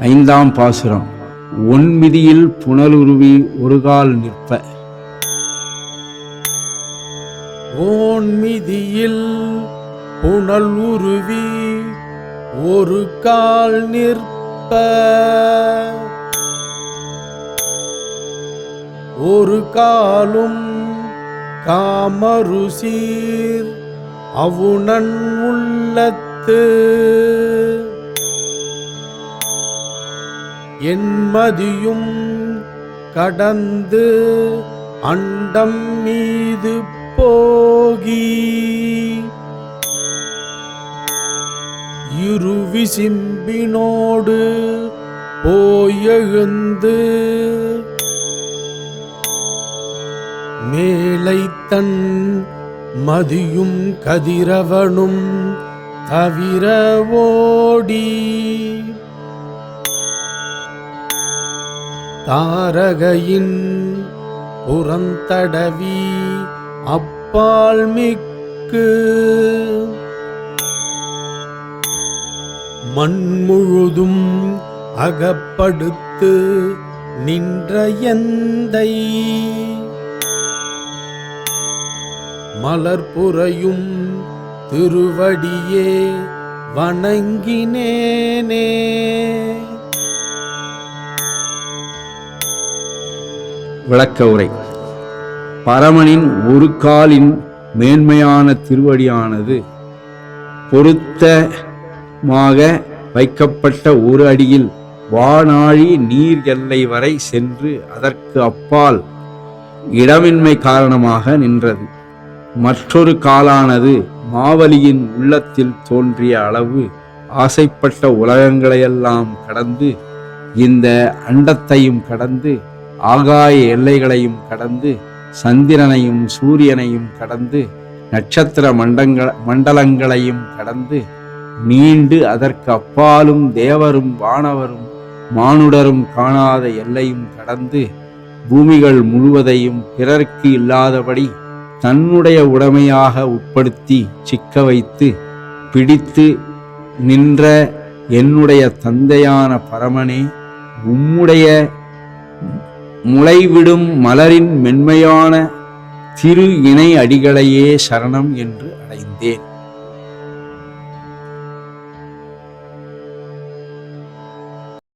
ஐந்தாம் பாசுரம். ஒன்மிதியில் புனலுருவி ஒருகால் நிற்ப. ஓன்மிதியில் புனல் உருவி ஒரு கால் நிற்ப. ஒரு காலும் காமருசீர் அவுணன் உள்ளத்து. என்மதியும் கடந்து அண்டம் மீது போகி. இருவிசிம்பினோடு போயெழுந்து மேலைத்தன் மதியும் கதிரவனும் தவிர ஓடி. தாரகையின் புறந்தடவி அப்பால் மிக்கு மண் முழுதும் அகப்படுத்து நின்ற எந்தை. மலர்புறையும் திருவடியே வணங்கினேனே. விளக்க உரை. பரமனின் ஒரு காலின் மேன்மையான திருவடியானது பொருத்தமாக வைக்கப்பட்ட ஒரு அடியில் வானாழி நீர் எல்லை வரை சென்று அதற்கு அப்பால் இடமின்மை காரணமாக நின்றது. மற்றொரு காலானது மாவலியின் உள்ளத்தில் தோன்றிய அளவு ஆசைப்பட்ட உலகங்களையெல்லாம் கடந்து இந்த அண்டத்தையும் கடந்து ஆகாய எல்லைகளையும் கடந்து சந்திரனையும் சூரியனையும் கடந்து நட்சத்திர மண்டங்கள மண்டலங்களையும் கடந்து நீண்டு அதற்கு அப்பாலும் தேவரும் வானவரும் மானுடரும் காணாத எல்லையும் கடந்து பூமிகள் முழுவதையும் பிறர்க்கு இல்லாதபடி தன்னுடைய உடைமையாக உட்படுத்தி சிக்க வைத்து பிடித்து நின்ற என்னுடைய தந்தையான பரமனே உம்முடைய முளைவிடும் மலரின் மென்மையான திரு இணை அடிகளையே சரணம் என்று அடைந்தேன்.